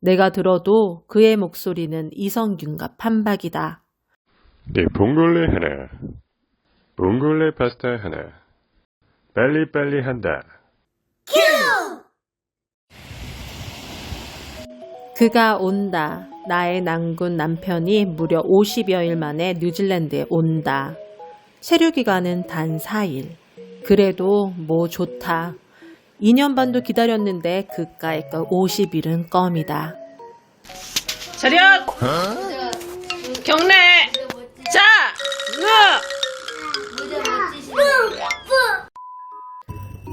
내가 들어도 그의 목소리는 이성균과 판박이다. 네 봉골레 하나, 봉골레 파스타 하나, 빨리빨리 한다. 그가 온다. 나의 낭군 남편이 무려 50여일 만에 뉴질랜드에 온다. 체류 기간은 단 4일. 그래도 뭐 좋다. 2년 반도 기다렸는데 그까이 거 50일은 껌이다. 차렷! 경례! 자! 으!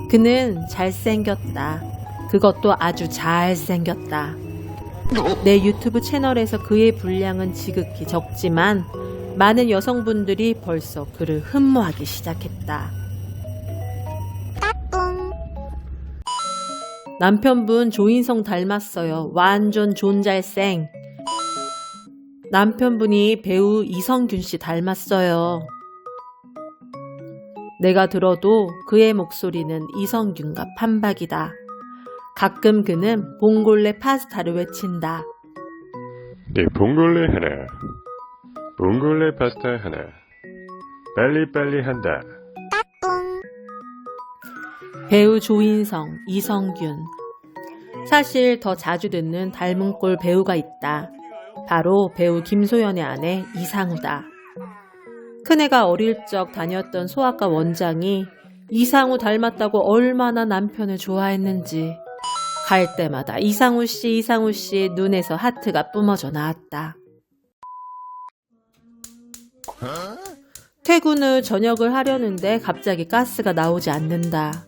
그는 잘생겼다. 그것도 아주 잘생겼다. 내 유튜브 채널에서 그의 분량은 지극히 적지만 많은 여성분들이 벌써 그를 흠모하기 시작했다. 남편분 조인성 닮았어요. 완전 존잘생. 남편분이 배우 이성균 씨 닮았어요. 내가 들어도 그의 목소리는 이성균과 판박이다. 가끔 그는 봉골레 파스타를 외친다. 네 봉골레 하나, 봉골레 파스타 하나, 빨리빨리 한다. 배우 조인성, 이성균. 사실 더 자주 듣는 닮은 꼴 배우가 있다. 바로 배우 김소연의 아내 이상우다. 큰애가 어릴 적 다녔던 소아과 원장이 이상우 닮았다고 얼마나 남편을 좋아했는지 갈 때마다 이상우 씨, 이상우 씨 눈에서 하트가 뿜어져 나왔다. 퇴근 후 저녁을 하려는데 갑자기 가스가 나오지 않는다.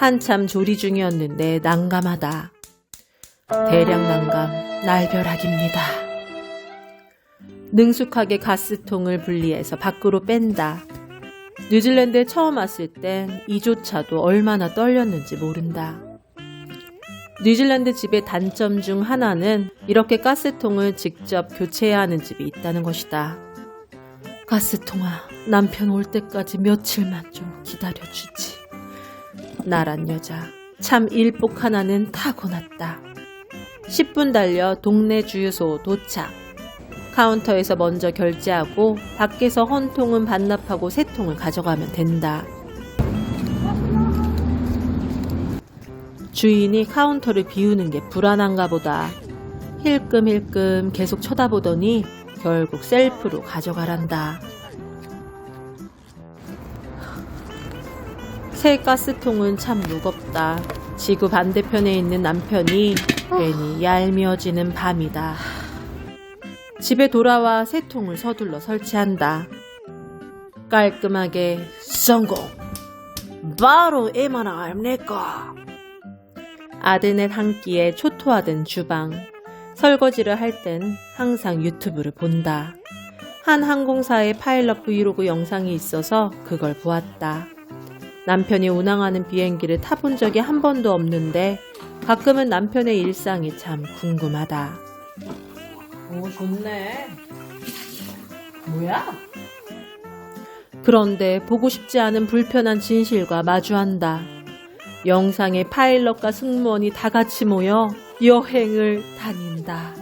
한참 조리 중이었는데 난감하다. 대량 난감, 날벼락입니다. 능숙하게 가스통을 분리해서 밖으로 뺀다. 뉴질랜드에 처음 왔을 땐 이조차도 얼마나 떨렸는지 모른다. 뉴질랜드 집의 단점 중 하나는 이렇게 가스통을 직접 교체해야 하는 집이 있다는 것이다. 가스통아, 남편 올 때까지 며칠만 좀 기다려주지. 나란 여자, 참 일복 하나는 타고났다. 10분 달려 동네 주유소 도착. 카운터에서 먼저 결제하고 밖에서 헌 통은 반납하고 새 통을 가져가면 된다. 주인이 카운터를 비우는 게 불안한가 보다. 힐끔힐끔 계속 쳐다보더니 결국 셀프로 가져가란다. 새 가스통은 참 무겁다. 지구 반대편에 있는 남편이 괜히 얄미워지는 밤이다. 집에 돌아와 새 통을 서둘러 설치한다. 깔끔하게 성공! 바로 이만한 아닙니까? 아드넷 한 끼에 초토화된 주방. 설거지를 할 땐 항상 유튜브를 본다. 한 항공사의 파일럿 브이로그 영상이 있어서 그걸 보았다. 남편이 운항하는 비행기를 타본 적이 한 번도 없는데 가끔은 남편의 일상이 참 궁금하다. 오, 좋네. 뭐야? 그런데 보고 싶지 않은 불편한 진실과 마주한다. 영상의 파일럿과 승무원이 다 같이 모여 여행을 다닌다.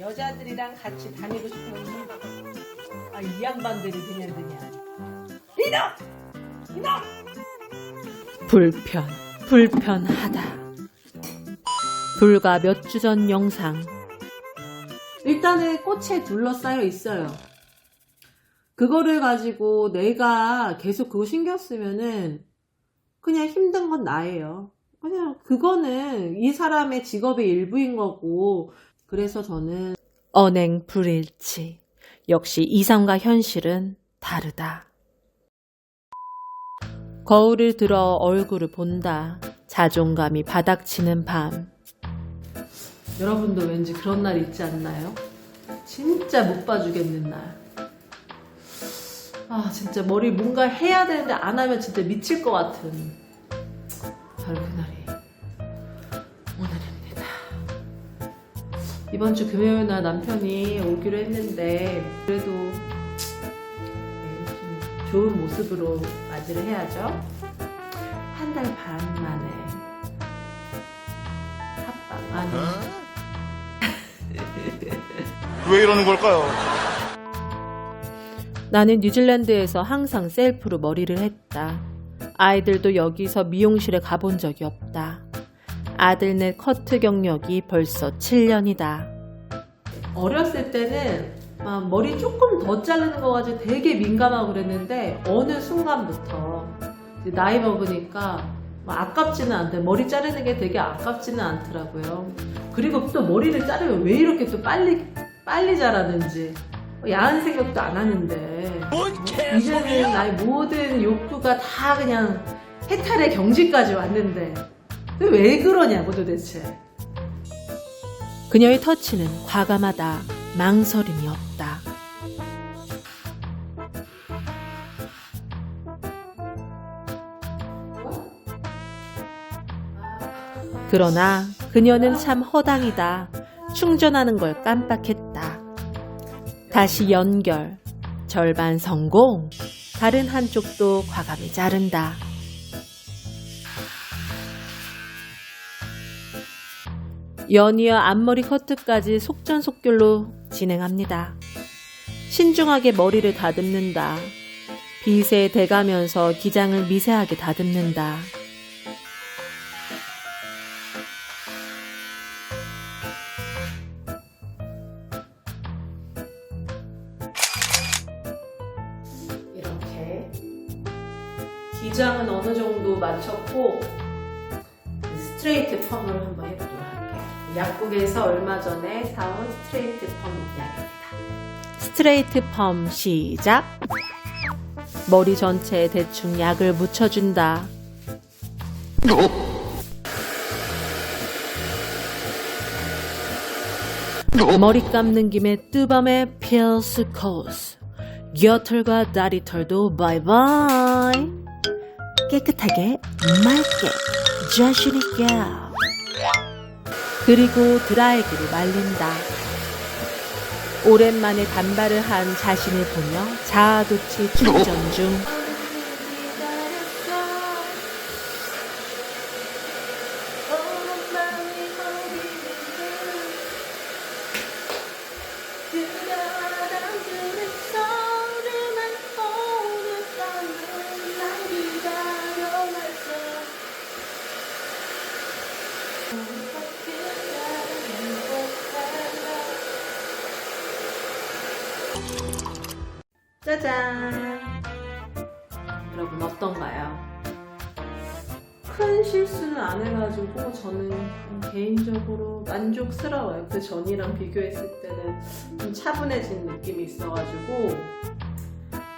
여자들이랑 같이 다니고 싶으면 아, 이 양반들이 그냥 그냥 이놈! 이놈! 불편, 불편하다. 불과 몇 주 전 영상. 일단은 꽃에 둘러싸여 있어요. 그거를 가지고 내가 계속 그거 신경 쓰면은 그냥 힘든 건 나예요. 그냥 그거는 이 사람의 직업의 일부인 거고 그래서 저는 언행 불일치. 역시 이상과 현실은 다르다. 거울을 들어 얼굴을 본다. 자존감이 바닥치는 밤. 여러분도 왠지 그런 날 있지 않나요? 진짜 못 봐주겠는 날. 아, 진짜 머리 뭔가 해야 되는데 안 하면 진짜 미칠 것 같은. 바로 그날이 오늘입니다. 이번 주 금요일 날 남편이 오기로 했는데, 그래도 네, 좀 좋은 모습으로 맞이를 해야죠. 한 달 반 만에 합방 아니 왜 이러는 걸까요? 나는 뉴질랜드에서 항상 셀프로 머리를 했다. 아이들도 여기서 미용실에 가본 적이 없다. 아들네 커트 경력이 벌써 7년이다. 어렸을 때는 막 머리 조금 더 자르는 거 가지고 되게 민감하고 그랬는데 어느 순간부터 이제 나이 먹으니까 막 아깝지는 않대. 머리 자르는 게 되게 아깝지는 않더라고요. 그리고 또 머리를 자르면 왜 이렇게 또 빨리 빨리 자라는지. 야한 생각도 안 하는데. 이제는 나의 모든 욕구가 다 그냥 해탈의 경지까지 왔는데. 왜 그러냐고 도대체. 그녀의 터치는 과감하다 망설임이 없다. 그러나 그녀는 참 허당이다. 충전하는 걸 깜빡했다. 다시 연결 절반 성공. 다른 한쪽도 과감히 자른다 연이어 앞머리 커트까지 속전속결로 진행합니다. 신중하게 머리를 다듬는다. 빗에 대가면서 기장을 미세하게 다듬는다. 이렇게 기장은 어느 정도 맞췄고 스트레이트 펌을 한번 할게요. 약국에서 얼마 전에 사온 스트레이트 펌 약입니다. 스트레이트 펌 시작. 머리 전체에 대충 약을 묻혀준다. 머리 감는 김에 뜨밤의 필수 코스. 곁털과 다리털도 바이바이. 깨끗하게 맑게 자신있게 그리고 드라이기로 말린다. 오랜만에 단발을 한 자신을 보며 자아도취 충전 중. 짜잔! 여러분 어떤가요? 큰 실수는 안 해가지고 저는 개인적으로 만족스러워요. 그 전이랑 비교했을 때는 좀 차분해진 느낌이 있어가지고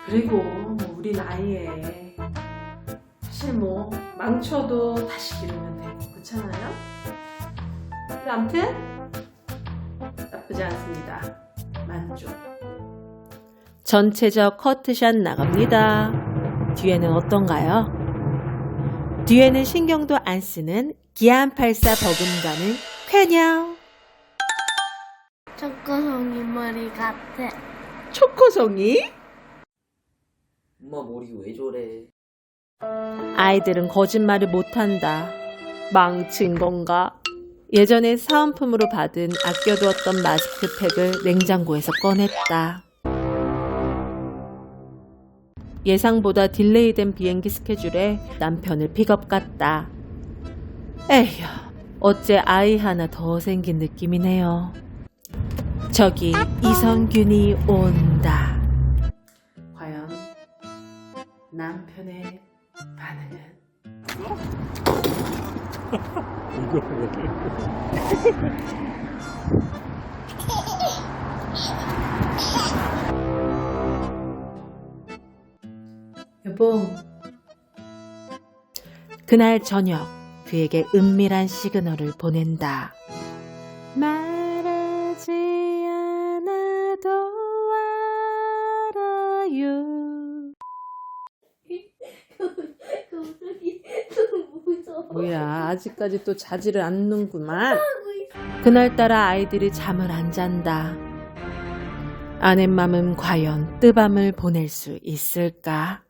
그리고 뭐 우리 나이에 사실 뭐 망쳐도 다시 기르면 되고 그렇잖아요? 아무튼 나쁘지 않습니다. 만족. 전체적 커트샷 나갑니다. 뒤에는 어떤가요? 뒤에는 신경도 안 쓰는 기안84 버금가는 쾌녀. 초코송이 머리 같아. 초코송이? 엄마 머리 왜 저래? 아이들은 거짓말을 못한다. 망친 건가? 예전에 사은품으로 받은 아껴두었던 마스크팩을 냉장고에서 꺼냈다. 예상보다 딜레이된 비행기 스케줄에 남편을 픽업 갔다. 에휴, 어째 아이 하나 더 생긴 느낌이네요. 저기 이성균이 온다. 과연 남편의 반응은? 여보. 그날 저녁 그에게 은밀한 시그널을 보낸다. 말하지 않아도 알아요. 그 무서워. 뭐야 아직까지 또 자지를 않는구만. 그날따라 아이들이 잠을 안 잔다. 아내 맘은 과연 뜨밤을 보낼 수 있을까?